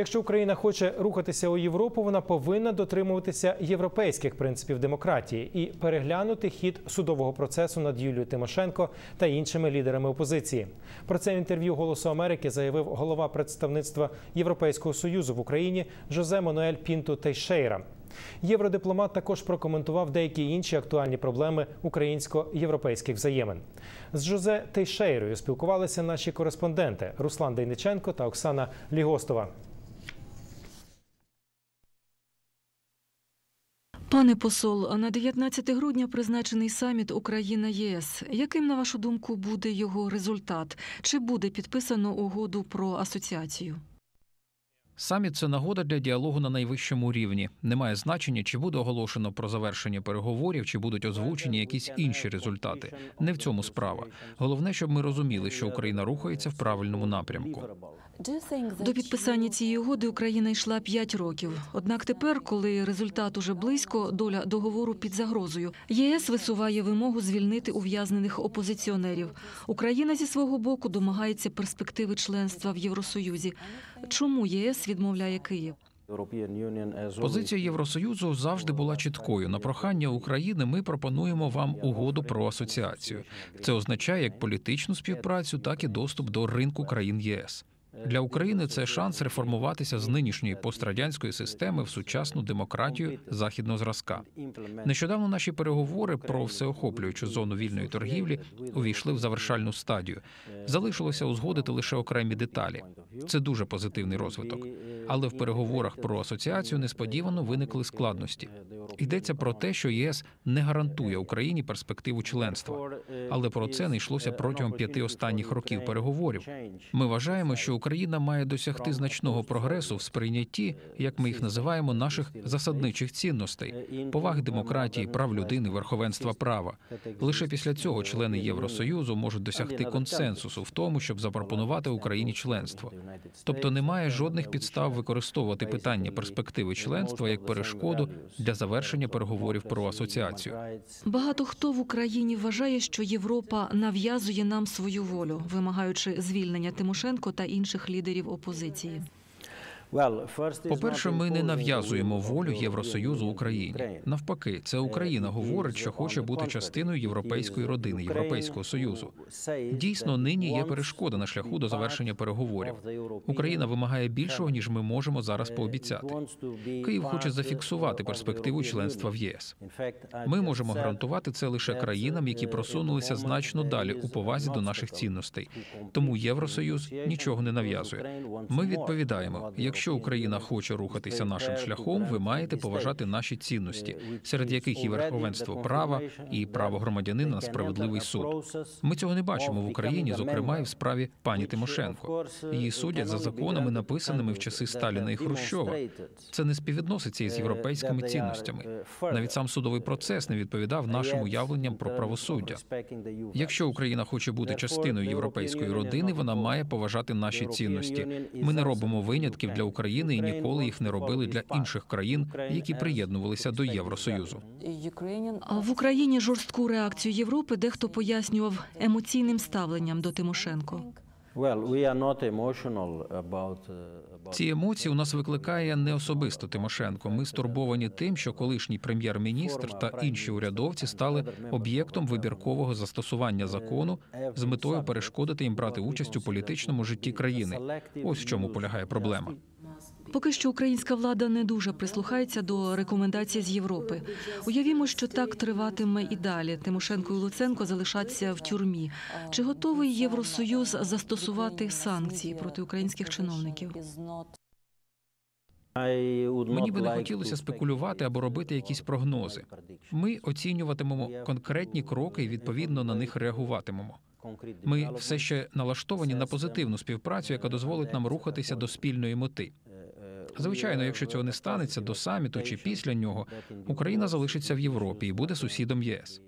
Якщо Україна хоче рухатися у Європу, вона повинна дотримуватися європейських принципів демократії і переглянути хід судового процесу над Юлією Тимошенко та іншими лідерами опозиції. Про це в інтерв'ю Голосу Америки заявив голова представництва Європейського союзу в Україні Жозе Мануель Пінту Тейшейра. Євродипломат також прокоментував деякі інші актуальні проблеми українсько-європейських взаємин. З Жозе Тейшейрою спілкувалися наші кореспонденти Руслан Дейниченко та Оксана Лігостова. Пане посол, на 19 грудня призначений саміт Україна ЄС. Яким на вашу думку буде його результат? Чи буде підписано угоду про асоціацію? Саміт це нагода для діалогу на найвищому рівні. Немає значення, чи буде оголошено про завершення переговорів, чи будуть озвучені якісь інші результати. Не в цьому справа. Головне, щоб ми розуміли, що Україна рухається в правильному напрямку. До підписання цієї угоди Україна йшла 5 років. Однак тепер, коли результат уже близько, доля договору під загрозою. ЄС висуває вимогу звільнити ув'язнених опозиціонерів. Україна зі свого боку домагається перспективи членства в Євросоюзі. Чому єС відмовляє Київ? Позиція Євросоюзу завжди була чіткою. На прохання України ми пропонуємо вам угоду про асоціацію. Це означає як політичну співпрацю, так і доступ до ринку країн ЄС. Для України це шанс реформуватися з нинішньої пострадянської системи в сучасну демократію західного зразка. Нещодавно наші переговори про всеохоплюючу зону вільної торгівлі увійшли в завершальну стадію. Залишилося узгодити лише окремі деталі. Це дуже позитивний розвиток. Але в переговорах про асоціацію несподівано виникли складності. Йдеться про те, що ЄС не гарантує Україні перспективу членства. Але про це не йшлося протягом п'яти останніх років переговорів. Ми вважаємо, що Україна має досягти значного прогресу в сприйнятті, як ми їх називаємо, наших засадничих цінностей, поваги демократії, прав людини, верховенства права. Лише після цього члени Євросоюзу можуть досягти консенсусу в тому, щоб запропонувати Україні членство. Тобто немає жодних підстав використовувати питання перспективи членства як перешкоду для завершення переговорів про асоціацію. Багато хто в Україні вважає, що Європа нав'язує нам свою волю, вимагаючи звільнення Тимошенко та інших лідерів опозиції. По-перше, ми не нав'язуємо волю Євросоюзу Україні. Навпаки, це Україна говорить, що хоче бути частиною європейської родини, Європейського союзу. Дійсно, нині є перешкода на шляху до завершення переговорів. Україна вимагає більшого, ніж ми можемо зараз пообіцяти. Київ хоче зафіксувати перспективу членства в ЄС. Ми можемо гарантувати це лише країнам, які просунулися значно далі у повазі до наших цінностей. Тому Євросоюз нічого не нав'язує. Ми відповідаємо, якщо Україна хоче рухатися нашим шляхом, ви маєте поважати наші цінності, серед яких і верховенство права, і право громадянина на справедливий суд. Ми цього не бачимо в Україні, зокрема і в справі пані Тимошенко. Її судять за законами, написаними в часи Сталіна і Хрущова. Це не співвідноситься із європейськими цінностями. Навіть сам судовий процес не відповідав нашим уявленням про правосуддя. Якщо Україна хоче бути частиною європейської родини, вона має поважати наші цінності. Ми не робимо винятків для України і ніколи їх не робили для інших країн, які приєднувалися до Євросоюзу. В Україні жорстку реакцію Європи дехто пояснював емоційним ставленням до Тимошенко. Ці емоції у нас викликає не особисто Тимошенко. Ми стурбовані тим, що колишній прем'єр-міністр та інші урядовці стали об'єктом вибіркового застосування закону з метою перешкодити їм брати участь у політичному житті країни. Ось в чому полягає проблема. Поки що українська влада не дуже прислухається до рекомендацій з Європи. Уявімо, що так триватиме і далі. Тимошенко і Луценко залишаться в тюрмі. Чи готовий Євросоюз застосувати санкції проти українських чиновників? Мені би не хотілося спекулювати або робити якісь прогнози. Ми оцінюватимемо конкретні кроки і відповідно на них реагуватимемо. Ми все ще налаштовані на позитивну співпрацю, яка дозволить нам рухатися до спільної мети. Звичайно, якщо цього не станеться до саміту чи після нього, Україна залишиться в Європі і буде сусідом ЄС.